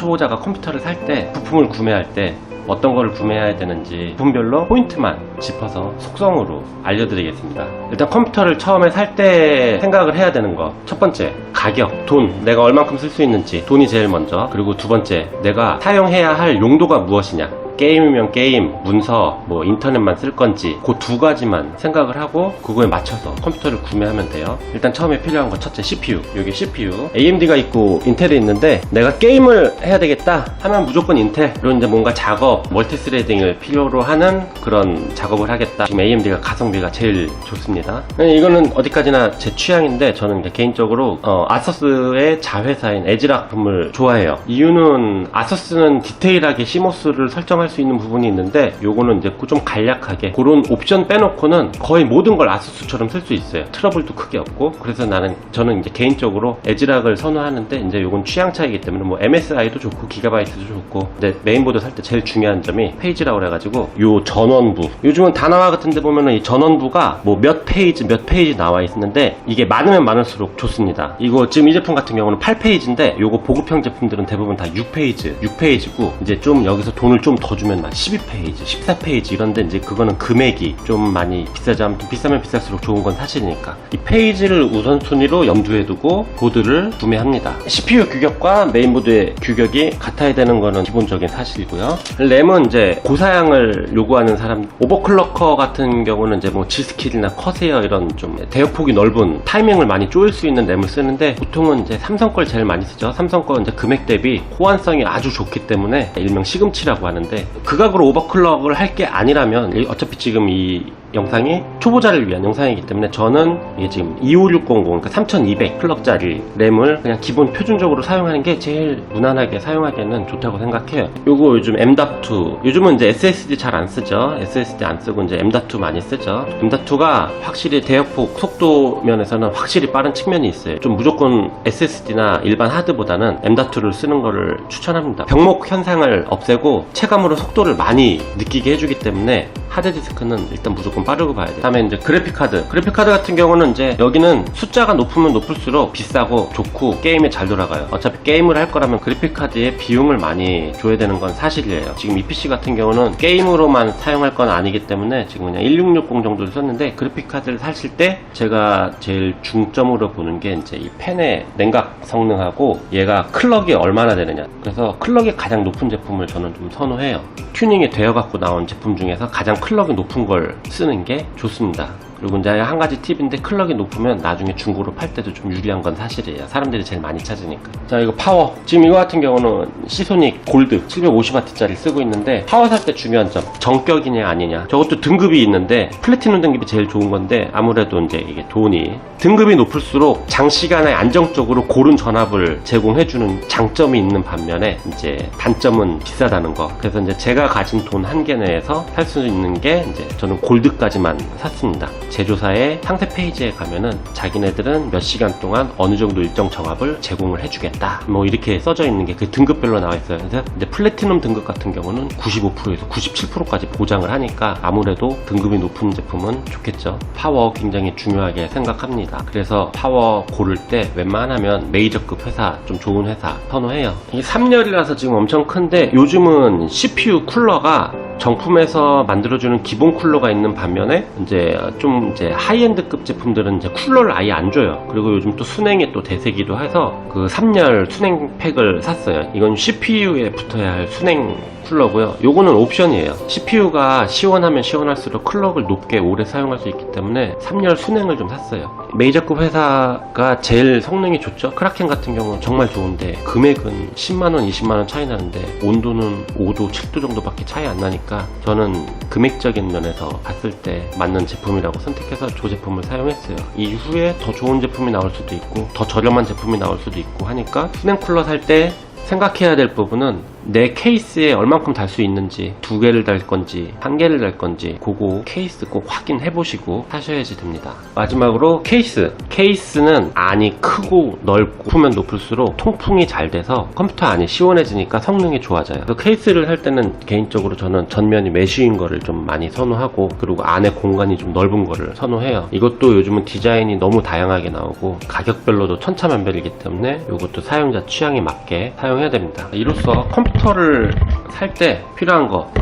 초보자가 컴퓨터를 살 때 부품을 구매할 때 어떤 거를 구매해야 되는지 부품별로 포인트만 짚어서 속성으로 알려드리겠습니다. 일단 컴퓨터를 처음에 살 때 생각을 해야 되는 거. 첫 번째, 가격, 돈. 내가 얼만큼 쓸 수 있는지. 돈이 제일 먼저. 그리고 두 번째, 내가 사용해야 할 용도가 무엇이냐. 게임이면 게임, 문서, 뭐 인터넷만 쓸 건지 그 두 가지만 생각을 하고 그거에 맞춰서 컴퓨터를 구매하면 돼요. 일단 처음에 필요한 거 첫째 CPU. 여기 CPU. AMD가 있고 인텔이 있는데 내가 게임을 해야 되겠다 하면 무조건 인텔. 그리고 이제 뭔가 작업, 멀티스레딩을 필요로 하는 그런 작업을 하겠다. 지금 AMD가 가성비가 제일 좋습니다. 이거는 어디까지나 제 취향인데 저는 개인적으로 어, 아서스의 자회사인 에즈락품을 좋아해요. 이유는 아서스는 디테일하게 시모스를 설정 할 수 있는 부분이 있는데 요거는 이제 좀 간략하게 그런 옵션 빼놓고는 거의 모든 걸 아서스처럼 쓸 수 있어요. 트러블도 크게 없고 그래서 나는 저는 이제 개인적으로 에즈락을 선호하는데 이제 요건 취향 차이기 때문에 뭐 MSI도 좋고 기가바이트도 좋고 근데 메인보드 살 때 제일 중요한 점이 페이지라고 그래가지고 요 전원부 요즘은 다나와 같은 데 보면은 이 전원부가 뭐 몇 페이지 몇 페이지 나와 있는데 이게 많으면 많을수록 좋습니다. 이거 지금 이 제품 같은 경우는 8페이지인데 요거 보급형 제품들은 대부분 다 6페이지 6페이지고 이제 좀 여기서 돈을 좀더 주면 막 12페이지 14페이지 이런데 이제 그거는 금액이 좀 많이 비싸지 않 비싸면 비쌀수록 좋은 건 사실이니까 이 페이지를 우선순위로 염두에 두고 보드를 구매합니다. CPU 규격과 메인보드의 규격이 같아야 되는 거는 기본적인 사실이고요. 램은 이제 고사양을 요구하는 사람 오버클럭커 같은 경우는 이제 뭐 G스킬이나 커세어 이런 좀 대역폭이 넓은 타이밍을 많이 쪼일 수 있는 램을 쓰는데 보통은 이제 삼성 걸 제일 많이 쓰죠. 삼성 거 이제 금액 대비 호환성이 아주 좋기 때문에 일명 시금치라고 하는데 극악으로 오버클럭을 할 게 아니라면 이- 어차피 지금 이 영상이 초보자를 위한 영상이기 때문에 저는 이게 지금 25600 그러니까 3200 클럭짜리 램을 그냥 기본 표준적으로 사용하는 게 제일 무난하게 사용하기에는 좋다고 생각해요. 요거 요즘 M.2 요즘은 이제 SSD 잘 안 쓰죠. SSD 안 쓰고 이제 M.2 많이 쓰죠. M.2가 확실히 대역폭 속도 면에서는 확실히 빠른 측면이 있어요. 좀 무조건 SSD나 일반 하드보다는 M.2를 쓰는 거를 추천합니다. 병목 현상을 없애고 체감으로 속도를 많이 느끼게 해주기 때문에 하드 디스크는 일단 무조건 빠르고 봐야 돼요. 다음에 이제 그래픽 카드. 그래픽 카드 같은 경우는 이제 여기는 숫자가 높으면 높을수록 비싸고 좋고 게임에 잘 돌아가요. 어차피 게임을 할 거라면 그래픽 카드에 비용을 많이 줘야 되는 건 사실이에요. 지금 이 PC 같은 경우는 게임으로만 사용할 건 아니기 때문에 지금 그냥 1660 정도를 썼는데 그래픽 카드를 사실 때 제가 제일 중점으로 보는 게 이제 이 펜의 냉각 성능하고 얘가 클럭이 얼마나 되느냐. 그래서 클럭이 가장 높은 제품을 저는 좀 선호해요. 튜닝이 되어 갖고 나온 제품 중에서 가장 클럭이 높은 걸 쓰는 게 좋습니다. 그리고 이제 한 가지 팁인데 클럭이 높으면 나중에 중고로 팔 때도 좀 유리한 건 사실이에요. 사람들이 제일 많이 찾으니까. 자, 이거 파워. 지금 이거 같은 경우는 시소닉 골드 750W짜리 쓰고 있는데 파워 살 때 중요한 점. 정격이냐 아니냐. 저것도 등급이 있는데 플래티넘 등급이 제일 좋은 건데 아무래도 이제 이게 돈이 등급이 높을수록 장시간에 안정적으로 고른 전압을 제공해주는 장점이 있는 반면에 이제 단점은 비싸다는 거. 그래서 이제 제가 가진 돈 한 개 내에서 살 수 있는 게 이제 저는 골드까지만 샀습니다. 제조사의 상세 페이지에 가면은 자기네들은 몇 시간 동안 어느 정도 일정 정압을 제공을 해주겠다. 뭐 이렇게 써져 있는 게 그 등급별로 나와 있어요. 그래서 이제 플래티넘 등급 같은 경우는 95%에서 97%까지 보장을 하니까 아무래도 등급이 높은 제품은 좋겠죠. 파워 굉장히 중요하게 생각합니다. 그래서 파워 고를 때 웬만하면 메이저급 회사, 좀 좋은 회사 선호해요. 이게 3열이라서 지금 엄청 큰데 요즘은 CPU 쿨러가 정품에서 만들어주는 기본 쿨러가 있는 반면에 이제 좀 이제 하이엔드급 제품들은 이제 쿨러를 아예 안 줘요. 그리고 요즘 또 순행이 또 대세기도 해서 그 3열 순행 팩을 샀어요. 이건 CPU에 붙어야 할 순행 쿨러고요. 요거는 옵션이에요. CPU가 시원하면 시원할수록 클럭을 높게 오래 사용할 수 있기 때문에 3열 순행을 좀 샀어요. 메이저급 회사가 제일 성능이 좋죠. 크라켄 같은 경우는 정말 좋은데 금액은 10만 원, 20만 원 차이 나는데 온도는 5도, 7도 정도밖에 차이 안 나니까 저는 금액적인 면에서 봤을 때 맞는 제품이라고 선택해서 저 제품을 사용했어요. 이후에 더 좋은 제품이 나올 수도 있고 더 저렴한 제품이 나올 수도 있고 하니까 순행 쿨러 살 때 생각해야 될 부분은 내 케이스에 얼만큼 달 수 있는지 두 개를 달 건지 한 개를 달 건지 그거 케이스 꼭 확인해 보시고 사셔야지 됩니다. 마지막으로 케이스. 케이스는 안이 크고 넓고 높으면 높을수록 통풍이 잘 돼서 컴퓨터 안이 시원해지니까 성능이 좋아져요. 그래서 케이스를 할 때는 개인적으로 저는 전면이 메쉬인 거를 좀 많이 선호하고 그리고 안에 공간이 좀 넓은 거를 선호해요. 이것도 요즘은 디자인이 너무 다양하게 나오고 가격별로도 천차만별이기 때문에 이것도 사용자 취향에 맞게 사용 사용해야 됩니다. 이로써 컴퓨터를 살 때 필요한 거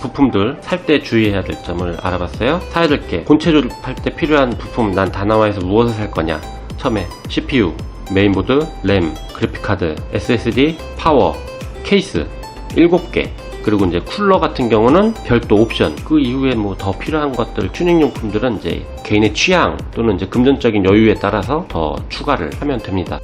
부품들 살 때 주의해야 될 점을 알아봤어요. 사야 될 게 본체 조립할 때 필요한 부품 난 다 나와에서 무엇을 살 거냐? 처음에 CPU, 메인보드, 램, 그래픽카드, SSD, 파워, 케이스 7개 그리고 이제 쿨러 같은 경우는 별도 옵션 그 이후에 뭐 더 필요한 것들 튜닝 용품들은 이제 개인의 취향 또는 이제 금전적인 여유에 따라서 더 추가를 하면 됩니다.